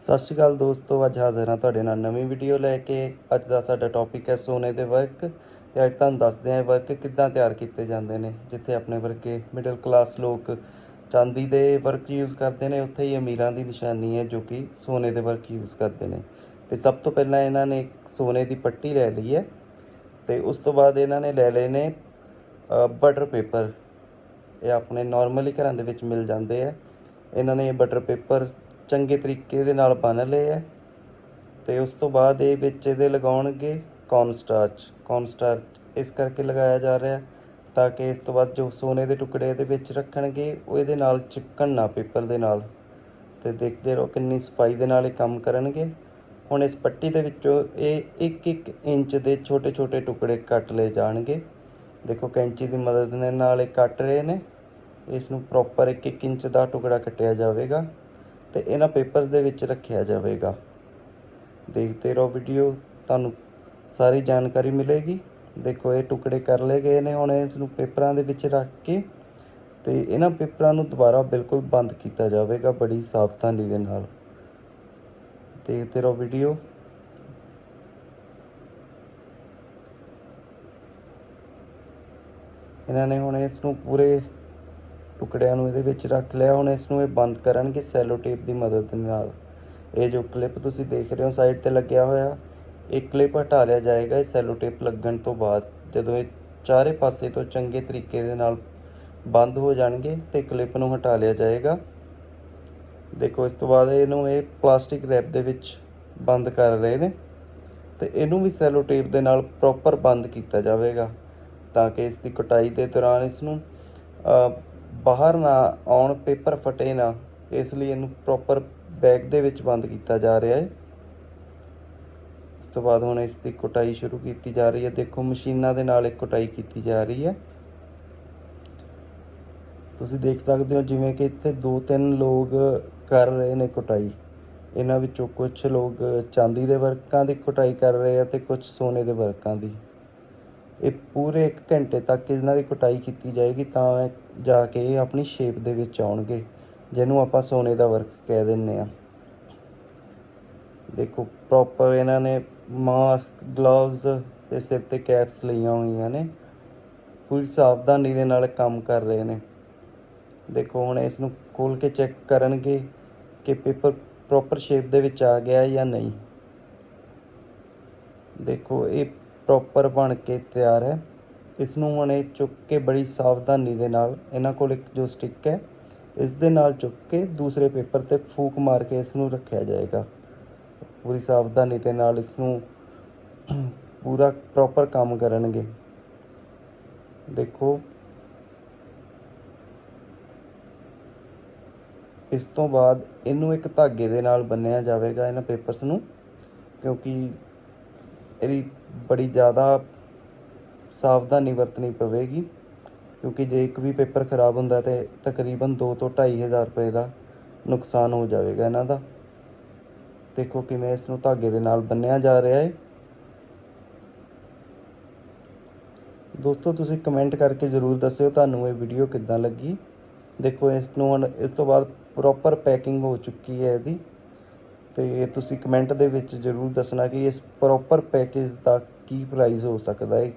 ਸਤਿ ਸ਼੍ਰੀ ਅਕਾਲ ਦੋਸਤੋ, ਅੱਜ ਹਾਜ਼ਰ ਹਾਂ ਤੁਹਾਡੇ ਨਾਲ ਨਵੀਂ ਵੀਡੀਓ ਲੈ ਕੇ। ਅੱਜ ਦਾ ਸਾਡਾ ਟੌਪਿਕ ਹੈ ਸੋਨੇ ਦੇ ਵਰਕ ਤੇ ਅੱਜ ਤੁਹਾਨੂੰ ਦੱਸਦੇ ਹਾਂ ਵਰਕ ਕਿੱਦਾਂ ਤਿਆਰ ਕੀਤੇ ਜਾਂਦੇ ਨੇ, ਜਿੱਥੇ ਆਪਣੇ ਵਰਗੇ ਮਿਡਲ ਕਲਾਸ ਲੋਕ ਚਾਂਦੀ ਦੇ ਵਰਕ ਯੂਜ਼ ਕਰਦੇ ਨੇ, ਉੱਥੇ ਹੀ ਅਮੀਰਾਂ ਦੀ ਨਿਸ਼ਾਨੀ ਹੈ ਜੋ ਕਿ ਸੋਨੇ ਦੇ ਵਰਕ ਯੂਜ਼ ਕਰਦੇ ਨੇ। ਤੇ ਸਭ ਤੋਂ ਪਹਿਲਾਂ ਇਹਨਾਂ ਨੇ ਸੋਨੇ ਦੀ ਪੱਟੀ ਲੈ ਲਈ ਹੈ ਤੇ ਉਸ ਤੋਂ ਬਾਅਦ ਇਹਨਾਂ ਨੇ ਲੈ ਲਏ ਨੇ ਬਟਰ ਪੇਪਰ ਇਹ ਆਪਣੇ ਨਾਰਮਲੀ ਘਰਾਂ ਦੇ ਵਿੱਚ ਮਿਲ ਜਾਂਦੇ ਆ। ਇਹਨਾਂ ਨੇ ਬਟਰ ਪੇਪਰ ਚੰਗੇ ਤਰੀਕੇ ਦੇ ਨਾਲ ਬੰਨ ਲਏ ਹੈ ਤੇ ਉਸ ਤੋਂ ਬਾਅਦ ਇਹ ਵਿੱਚ ਇਹਦੇ ਲਗਾਉਣਗੇ ਕੌਰਨ ਸਟਾਰਚ ਕੌਰਨ ਸਟਾਰਚ ਇਸ ਕਰਕੇ ਲਗਾਇਆ ਜਾ ਰਿਹਾ ਹੈ ਤਾਂ ਕਿ ਇਸ ਤੋਂ ਬਾਅਦ ਜੋ ਸੋਨੇ ਦੇ ਟੁਕੜੇ ਇਹਦੇ ਵਿੱਚ ਰੱਖਣਗੇ, ਉਹ ਇਹਦੇ ਨਾਲ ਚਿਪਕਣ ਨਾ ਪੇਪਰ ਦੇ ਨਾਲ ਤੇ ਦੇਖਦੇ ਰਹੋ ਕਿੰਨੀ ਸਫ਼ਾਈ ਦੇ ਨਾਲ ਇਹ ਕੰਮ ਕਰਨਗੇ। ਹੁਣ ਇਸ ਪੱਟੀ ਦੇ ਵਿੱਚੋਂ ਇਹ 1-1 ਇੰਚ ਦੇ ਛੋਟੇ-ਛੋਟੇ ਟੁਕੜੇ ਕੱਟ ਲਏ ਜਾਣਗੇ। ਦੇਖੋ ਕੈਂਚੀ ਦੀ ਮਦਦ ਨਾਲ ਇਹ ਕੱਟ ਰਹੇ ਨੇ। ਇਸ ਨੂੰ ਪ੍ਰੋਪਰ 1-1 ਇੰਚ ਦਾ ਟੁਕੜਾ ਕੱਟਿਆ ਜਾਵੇਗਾ। ਅਤੇ ਇਹਨਾਂ ਪੇਪਰਸ ਦੇ ਵਿੱਚ ਰੱਖਿਆ ਜਾਵੇਗਾ। ਦੇਖਦੇ ਰਹੋ ਵੀਡੀਓ, ਤੁਹਾਨੂੰ ਸਾਰੀ ਜਾਣਕਾਰੀ ਮਿਲੇਗੀ। ਦੇਖੋ, ਇਹ ਟੁਕੜੇ ਕਰ ਲਏ ਗਏ ਨੇ, ਹੁਣ ਇਸ ਨੂੰ ਪੇਪਰਾਂ ਦੇ ਵਿੱਚ ਰੱਖ ਕੇ ਤੇ ਇਹਨਾਂ ਪੇਪਰਾਂ ਨੂੰ ਦੁਬਾਰਾ ਬਿਲਕੁਲ ਬੰਦ ਕੀਤਾ ਜਾਵੇਗਾ, ਬੜੀ ਸਾਵਧਾਨੀ ਦੇ ਨਾਲ। ਦੇਖਦੇ ਰਹੋ ਵੀਡੀਓ। ਇਹਨਾਂ ਨੇ ਹੁਣ ਇਸ ਨੂੰ ਪੂਰੇ ਟੁਕੜਿਆਂ ਨੂੰ ਇਹਦੇ ਵਿੱਚ ਰੱਖ ਲਿਆ, ਹੁਣ ਇਸ ਨੂੰ ਇਹ ਬੰਦ ਕਰਨਗੇ ਸੈਲੋ ਟੇਪ ਦੀ ਮਦਦ ਨਾਲ। ਇਹ ਜੋ ਕਲਿੱਪ ਤੁਸੀਂ ਦੇਖ ਰਹੇ ਹੋ ਸਾਈਡ ਤੇ ਲੱਗਿਆ ਹੋਇਆ, ਇਹ ਕਲਿੱਪ ਹਟਾ ਲਿਆ ਜਾਏਗਾ ਇਹ ਸੈਲੋ ਟੇਪ ਲੱਗਣ ਤੋਂ ਬਾਅਦ, ਜਦੋਂ ਇਹ ਚਾਰੇ ਪਾਸੇ ਤੋਂ ਚੰਗੇ ਤਰੀਕੇ ਦੇ ਨਾਲ ਬੰਦ ਹੋ ਜਾਣਗੇ ਤੇ ਕਲਿੱਪ ਨੂੰ ਹਟਾ ਲਿਆ ਜਾਏਗਾ। ਦੇਖੋ, ਇਸ ਤੋਂ ਬਾਅਦ ਇਹਨੂੰ ਇਹ ਪਲਾਸਟਿਕ ਰੈਪ ਦੇ ਵਿੱਚ ਬੰਦ ਕਰ ਰਹੇ ਨੇ ਤੇ ਇਹਨੂੰ ਵੀ ਸੈਲੋ ਟੇਪ ਦੇ ਨਾਲ ਪ੍ਰੋਪਰ ਬੰਦ ਕੀਤਾ ਜਾਵੇਗਾ, ਤਾਂ ਕਿ ਇਸ ਦੀ ਕਟਾਈ ਦੇ ਦੌਰਾਨ ਇਸ ਨੂੰ ਬਾਹਰ ਨਾ ਆਉਣ, ਪੇਪਰ ਫਟੇ ਨਾ, ਇਸ ਲਈ ਇਹਨੂੰ ਪ੍ਰੋਪਰ ਬੈਗ ਦੇ ਵਿੱਚ ਬੰਦ ਕੀਤਾ ਜਾ ਰਿਹਾ ਹੈ। ਇਸ ਤੋਂ ਬਾਅਦ ਹੁਣ ਇਸ ਦੀ ਕੁਟਾਈ ਸ਼ੁਰੂ ਕੀਤੀ ਜਾ ਰਹੀ ਹੈ। ਦੇਖੋ, ਮਸ਼ੀਨਾਂ ਦੇ ਨਾਲ ਇਹ ਕੁਟਾਈ ਕੀਤੀ ਜਾ ਰਹੀ ਹੈ। ਤੁਸੀਂ ਦੇਖ ਸਕਦੇ ਹੋ ਜਿਵੇਂ ਕਿ ਇੱਥੇ ਦੋ ਤਿੰਨ ਲੋਕ ਕਰ ਰਹੇ ਨੇ ਕੁਟਾਈ। ਇਹਨਾਂ ਵਿੱਚੋਂ ਕੁਝ ਲੋਕ ਚਾਂਦੀ ਦੇ ਵਰਕਾਂ ਦੀ ਕੁਟਾਈ ਕਰ ਰਹੇ ਆ ਤੇ ਕੁਝ ਸੋਨੇ ਦੇ ਵਰਕਾਂ ਦੀ। ਇਹ ਪੂਰੇ ਇੱਕ ਘੰਟੇ ਤੱਕ ਇਹਨਾਂ ਦੀ ਕੁਟਾਈ ਕੀਤੀ ਜਾਏਗੀ ਤਾਂ ਜਾ ਕੇ ਇਹ ਆਪਣੀ ਸ਼ੇਪ ਦੇ ਵਿੱਚ ਆਉਣਗੇ, ਜਿਹਨੂੰ ਆਪਾਂ ਸੋਨੇ ਦਾ ਵਰਕ ਕਹਿ ਦਿੰਨੇ ਆ ਦੇਖੋ ਪ੍ਰੋਪਰ ਇਹਨਾਂ ਨੇ ਮਾਸਕ ਗਲਵਜ਼ ਤੇ ਸਿਰ ਤੇ ਕੈਪਸ ਲਈਆਂ ਹੋਈਆਂ ਨੇ। ਪੂਰੀ ਸਾਵਧਾਨੀ ਦੇ ਨਾਲ ਕੰਮ ਕਰ ਰਹੇ ਨੇ। ਦੇਖੋ, ਹੁਣ ਇਸ ਨੂੰ ਖੋਲ ਕੇ ਚੈੱਕ ਕਰਨਗੇ ਕਿ ਪੇਪਰ ਪ੍ਰੋਪਰ ਸ਼ੇਪ ਦੇ ਵਿੱਚ ਆ ਗਿਆ ਜਾਂ ਨਹੀਂ। ਦੇਖੋ, ਇਹ ਪ੍ਰੋਪਰ ਬਣ ਕੇ ਤਿਆਰ ਹੈ। ਇਸ ਨੂੰ ਹੁਣ ਇਹ ਚੁੱਕ ਕੇ ਬੜੀ ਸਾਵਧਾਨੀ ਦੇ ਨਾਲ, ਇਹਨਾਂ ਕੋਲ ਇੱਕ ਜੋ ਸਟਿੱਕ ਹੈ, ਇਸ ਦੇ ਨਾਲ ਚੁੱਕ ਕੇ ਦੂਸਰੇ ਪੇਪਰ ਤੇ ਫੂਕ ਮਾਰ ਕੇ ਇਸ ਨੂੰ ਰੱਖਿਆ ਜਾਏਗਾ। ਪੂਰੀ ਸਾਵਧਾਨੀ ਦੇ ਨਾਲ ਇਸ ਨੂੰ ਪੂਰਾ ਪ੍ਰੋਪਰ ਕੰਮ ਕਰਨਗੇ। ਦੇਖੋ। ਇਸ ਤੋਂ ਬਾਅਦ ਇਹਨੂੰ ਇੱਕ ਧਾਗੇ ਦੇ ਨਾਲ ਬੰਨਿਆ ਜਾਵੇਗਾ ਇਹਨਾਂ ਪੇਪਰਸ ਨੂੰ, ਕਿਉਂਕਿ ਇਹਦੀ ਬੜੀ ਜ਼ਿਆਦਾ ਸਾਵਧਾਨੀ ਵਰਤਣੀ ਪਵੇਗੀ, ਕਿਉਂਕਿ ਜੇ ਇੱਕ ਵੀ ਪੇਪਰ ਖਰਾਬ ਹੁੰਦਾ ਤੇ ਤਕਰੀਬਨ 2 ਤੋਂ 2500 ਰੁਪਏ ਦਾ ਨੁਕਸਾਨ ਹੋ ਜਾਵੇਗਾ ਇਹਨਾਂ ਦਾ। ਦੇਖੋ ਕਿਵੇਂ ਇਸ ਨੂੰ ਧਾਗੇ ਦੇ ਨਾਲ ਬੰਨਿਆ ਜਾ ਰਿਹਾ ਹੈ ਦੋਸਤੋ, ਤੁਸੀਂ ਕਮੈਂਟ ਕਰਕੇ ਜ਼ਰੂਰ ਦੱਸਿਓ ਤੁਹਾਨੂੰ ਇਹ ਵੀਡੀਓ ਕਿੱਦਾਂ ਲੱਗੀ। ਦੇਖੋ, ਇਸ ਨੂੰ ਹੁਣ, ਇਸ ਤੋਂ ਬਾਅਦ ਪ੍ਰੋਪਰ ਪੈਕਿੰਗ ਹੋ ਚੁੱਕੀ ਹੈ ਇਹਦੀ। ਤੇ ਤੁਸੀਂ ਕਮੈਂਟ ਦੇ ਵਿੱਚ ਜ਼ਰੂਰ ਦੱਸਣਾ ਕਿ ਇਸ ਪ੍ਰੋਪਰ ਪੈਕੇਜ ਦਾ ਕੀ ਪ੍ਰਾਈਜ਼ ਹੋ ਸਕਦਾ ਹੈ।